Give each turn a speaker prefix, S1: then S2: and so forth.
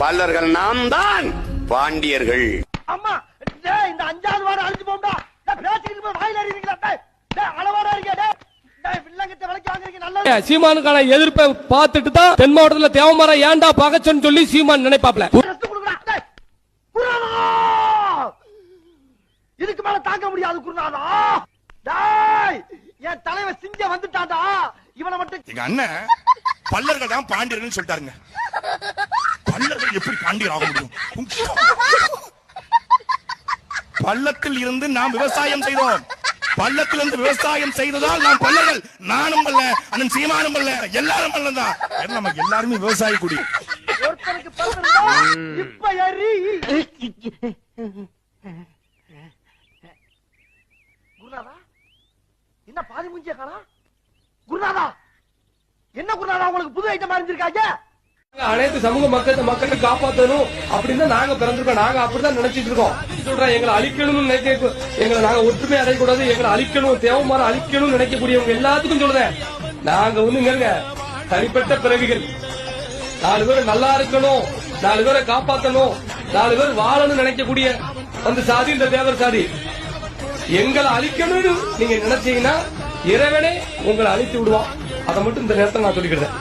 S1: பல்லர்கள் நாம் தான் பாண்டியர்கள்.
S2: அம்மா டேய் இந்த அஞ்சாவது வாரம் அழிஞ்சு போம்டா டேய் பேசிக்கிட்டு போய் வாயில அறிவீங்களா டேய் டேய் அளவாடா இருக்கே டேய் டேய் வில்லங்கத்தை விலைக்கு வாங்குறீங்க நல்லது.
S3: சீமானுக்கான எதிர்ப்பை பார்த்துட்டு தான் தென் மாவட்டத்துல தேவமரம் ஏன்டா பகச்சன்னு சொல்லி சீமான் நினைப்பாப்ல?
S2: இதுக்கு மேல தாங்க முடியாது குருநாதா. டேய் என் தலைவன் சிங்க வந்துட்டான்டா. இவனை மட்டும்
S4: எங்க அண்ணன் பல்லர்கள் தான் பாண்டியர்கள் சொல்லிட்டாருங்க. எப்படி பாண்டியர் ஆக முடியும்? பள்ளத்தில் இருந்து நாம் விவசாயம் செய்தோம். பள்ளத்தில் இருந்து விவசாயம் செய்ததால் நாம் பல்லர்கள் நானும் அல்ல அண்ணன் சீமானும் அல்ல எல்லாரும் அல்ல தான் நம்ம எல்லாருமே விவசாய குடி.
S2: என்ன பாதி மூஞ்சிய காணா? குருநாதா என்ன குருநாதா உங்களுக்கு புது ஐட்டம் அறிஞ்சிருக்காங்க
S3: அனைத்து சமூக மக்கள் மக்களை காப்பாற்றணும் அப்படின்னு நாங்க பிறந்திருக்கோம். நாங்க அப்படிதான் நினைச்சிட்டு இருக்கோம். சொல்றேன் எங்களை அழிக்கணும்னு நினைக்க எங்களை நாங்க ஒற்றுமை அடையக்கூடாது. எங்களை அழிக்கணும் தேவமான அழிக்கணும்னு நினைக்கக்கூடியவங்க எல்லாத்துக்கும் சொல்றேன் நாங்க வந்து இங்க தனிப்பட்ட பிறவிகள். நாலு பேர் நல்லா இருக்கணும். நாலு பேரை காப்பாத்தணும். நாலு பேர் வாழணும்னு நினைக்கக்கூடிய அந்த சாதி இந்த தேவர் சாதி. எங்களை அழிக்கணும்னு நீங்க நினைச்சீங்கன்னா இறைவனே உங்களை அழித்து விடுவான். அதை மட்டும் இந்த நேரத்தை நான் சொல்லிக்கிறேன்